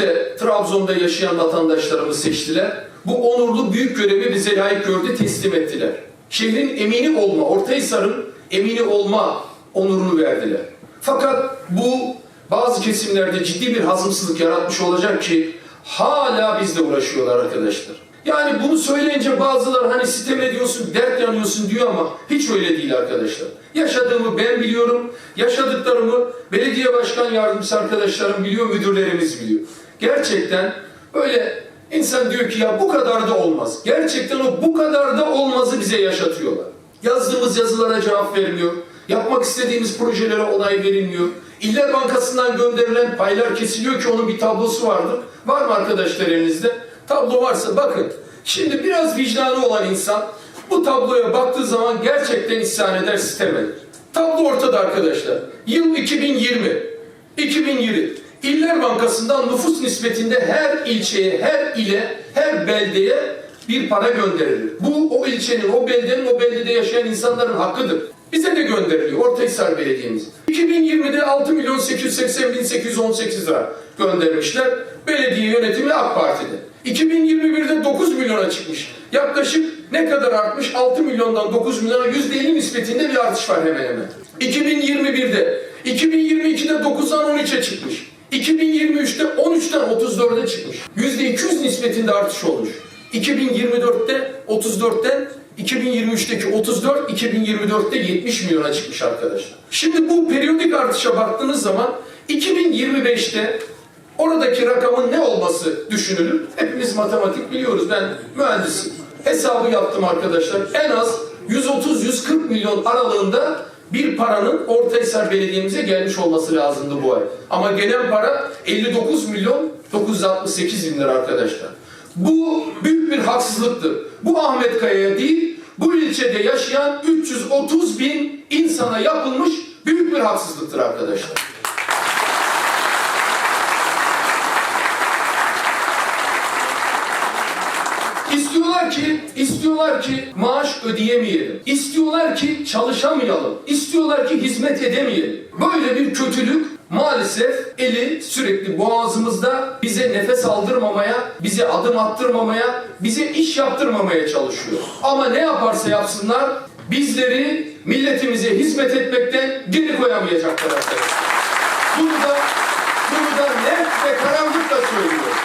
de Trabzon'da yaşayan vatandaşlarımız seçtiler. Bu onurlu büyük görevi bize layık gördü, teslim ettiler. Şehrin emini olma, Ortahisar'ın emini olma onurunu verdiler. Fakat bu bazı kesimlerde ciddi bir hazımsızlık yaratmış olacak ki hala bizle uğraşıyorlar arkadaşlar. Yani bunu söyleyince bazıları hani sitem ediyorsun, dert yanıyorsun diyor ama hiç öyle değil arkadaşlar. Yaşadığımı ben biliyorum, yaşadıklarımı belediye başkan yardımcısı arkadaşlarım biliyor, müdürlerimiz biliyor. Gerçekten böyle insan diyor ki ya bu kadar da olmaz. Gerçekten o bu kadar da olmazı bize yaşatıyorlar. Yazdığımız yazılara cevap vermiyor. Yapmak istediğimiz projelere onay verilmiyor. İller Bankası'ndan gönderilen paylar kesiliyor ki onun bir tablosu vardır. Var mı arkadaşlar elinizde? Tablo varsa bakın. Şimdi biraz vicdanı olan insan bu tabloya baktığı zaman gerçekten isyan eder, eder. Tablo ortada arkadaşlar. Yıl 2020. 2020. İller Bankası'ndan nüfus nispetinde her ilçeye, her ile, her beldeye bir para gönderilir. Bu o ilçenin, o beldenin, o beldede yaşayan insanların hakkıdır. Bize de gönderiliyor Ortahisar Belediye'miz. 2020'de 6 milyon 880 bin 818 lira göndermişler. Belediye yönetimi AK Parti'de. 2021'de 9 milyona çıkmış. Yaklaşık ne kadar artmış? 6 milyondan 9 milyona %50 nispetinde bir artış var hemen hemen. 2021'de, 2022'de 9'dan 13'e çıkmış. 2023'te 13'ten 34'e çıkmış. %200 nispetinde artış olmuş. 2024'te 34'ten 2023'teki 34, 2024'te 70 milyona çıkmış arkadaşlar. Şimdi bu periyodik artışa baktığınız zaman 2025'te oradaki rakamın ne olması düşünülür? Hepimiz matematik biliyoruz. Ben mühendisim. Hesabı yaptım arkadaşlar. En az 130-140 milyon aralığında bir paranın Ortahisar Belediye'mize gelmiş olması lazımdı bu ay. Ama gelen para 59 milyon 968 bin lira arkadaşlar. Bu büyük bir haksızlıktır. Bu Ahmet Kaya'ya değil, bu ilçede yaşayan 330 bin insana yapılmış büyük bir haksızlıktır arkadaşlar. Ki, istiyorlar ki maaş ödeyemeyelim. İstiyorlar ki çalışamayalım. İstiyorlar ki hizmet edemeyelim. Böyle bir kötülük maalesef eli sürekli boğazımızda bize nefes aldırmamaya, bize adım attırmamaya, bize iş yaptırmamaya çalışıyor. Ama ne yaparsa yapsınlar bizleri milletimize hizmet etmekten geri koyamayacaklar arkadaşlar. Bunu da, bunu da net ve karanlıkla söylüyorum.